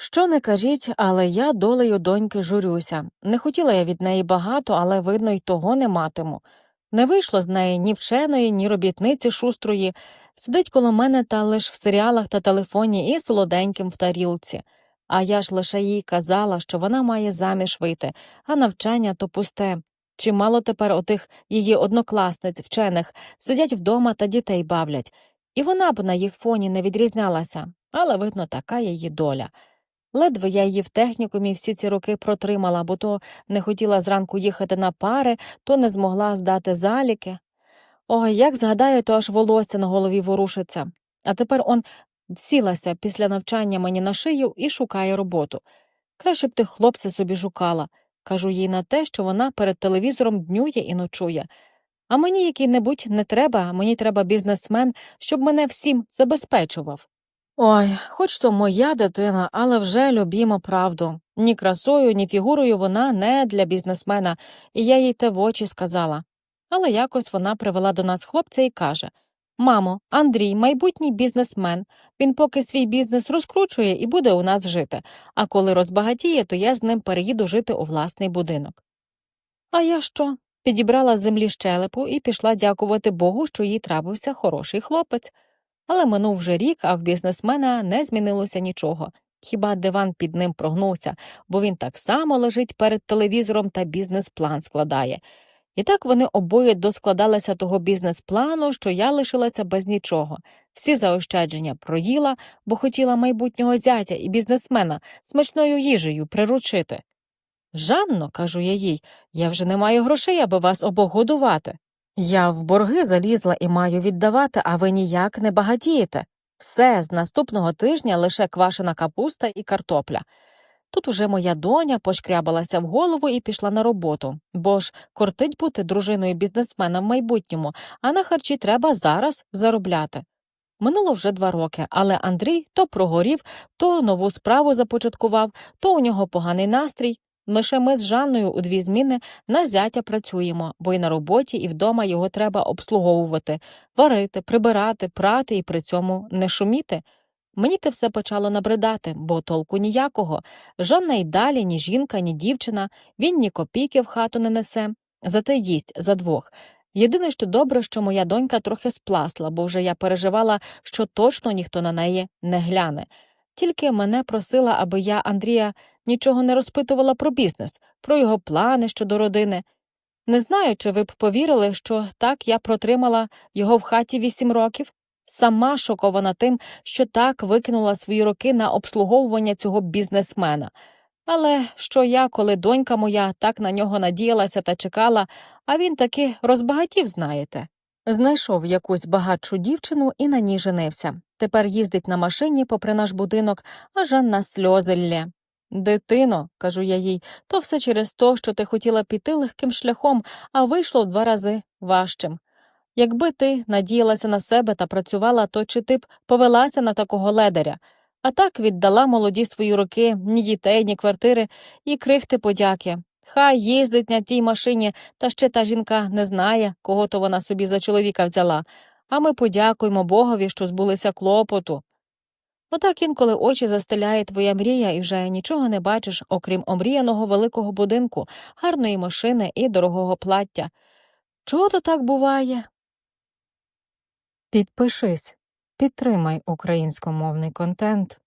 Що не кажіть, але я долею доньки журюся. Не хотіла я від неї багато, але, видно, й того не матиму. Не вийшло з неї ні вченої, ні робітниці шустрої, сидить коло мене та лиш в серіалах та телефоні і солоденьким в тарілці. А я ж лише їй казала, що вона має заміж вийти, а навчання то пусте. Чимало тепер отих її однокласниць, вчених, сидять вдома та дітей бавлять, і вона б на їх фоні не відрізнялася, але, видно, така її доля. Ледве я її в технікумі всі ці роки протримала, бо то не хотіла зранку їхати на пари, то не змогла здати заліки. Ой, як згадаю, то аж волосся на голові ворушиться. А тепер он всілася після навчання мені на шию і шукає роботу. Краще б ти хлопця собі шукала, кажу їй на те, що вона перед телевізором днює і ночує. А мені який-небудь не треба, мені треба бізнесмен, щоб мене всім забезпечував. Ой, хоч то моя дитина, але вже любімо правду. Ні красою, ні фігурою вона не для бізнесмена, і я їй те в очі сказала. Але якось вона привела до нас хлопця і каже Мамо, Андрій, майбутній бізнесмен. Він поки свій бізнес розкручує і буде у нас жити, а коли розбагатіє, то я з ним переїду жити у власний будинок. А я що? Підібрала з землі щелепу і пішла дякувати Богу, що їй трапився хороший хлопець. Але минув вже рік, а в бізнесмена не змінилося нічого. Хіба диван під ним прогнувся, бо він так само лежить перед телевізором та бізнес-план складає. І так вони обоє доскладалися того бізнес-плану, що я лишилася без нічого. Всі заощадження проїла, бо хотіла майбутнього зятя і бізнесмена смачною їжею приручити. Жанно, кажу я їй, я вже не маю грошей, аби вас обох годувати. Я в борги залізла і маю віддавати, а ви ніяк не багатієте. Все, з наступного тижня лише квашена капуста і картопля. Тут уже моя доня пошкрябалася в голову і пішла на роботу, бо ж кортить бути дружиною бізнесмена в майбутньому, а на харчі треба зараз заробляти. Минуло вже два роки, але Андрій то прогорів, то нову справу започаткував, то у нього поганий настрій. Лише ми з Жанною у дві зміни на зятя працюємо, бо і на роботі, і вдома його треба обслуговувати, варити, прибирати, прати і при цьому не шуміти. Мені те все почало набридати, бо толку ніякого. Жанна й далі ні жінка, ні дівчина, він ні копійки в хату не несе, зате їсть за двох. Єдине, що добре, що моя донька трохи спласла, бо вже я переживала, що точно ніхто на неї не гляне. Тільки мене просила, аби я Андрія нічого не розпитувала про бізнес, про його плани щодо родини. Не знаю, чи ви б повірили, що так я протримала його в хаті вісім років, сама шокована тим, що так викинула свої роки на обслуговування цього бізнесмена. Але що я, коли донька моя так на нього надіялася та чекала, а він таки розбагатів, знаєте. Знайшов якусь багатшу дівчину і на ній женився. Тепер їздить на машині попри наш будинок, а Жанна сльози лє. Дитино, кажу я їй, то все через то, що ти хотіла піти легким шляхом, а вийшло в два рази важчим. Якби ти надіялася на себе та працювала, то чи ти б повелася на такого ледаря, а так віддала молоді свої роки, ні дітей, ні квартири, і крихти подяки. Хай їздить на тій машині, та ще та жінка не знає, кого то вона собі за чоловіка взяла, а ми подякуємо Богові, що збулися клопоту. Отак інколи очі застеляє твоя мрія і вже нічого не бачиш, окрім омріяного великого будинку, гарної машини і дорогого плаття. Чого то так буває? Підпишись, підтримай українськомовний контент.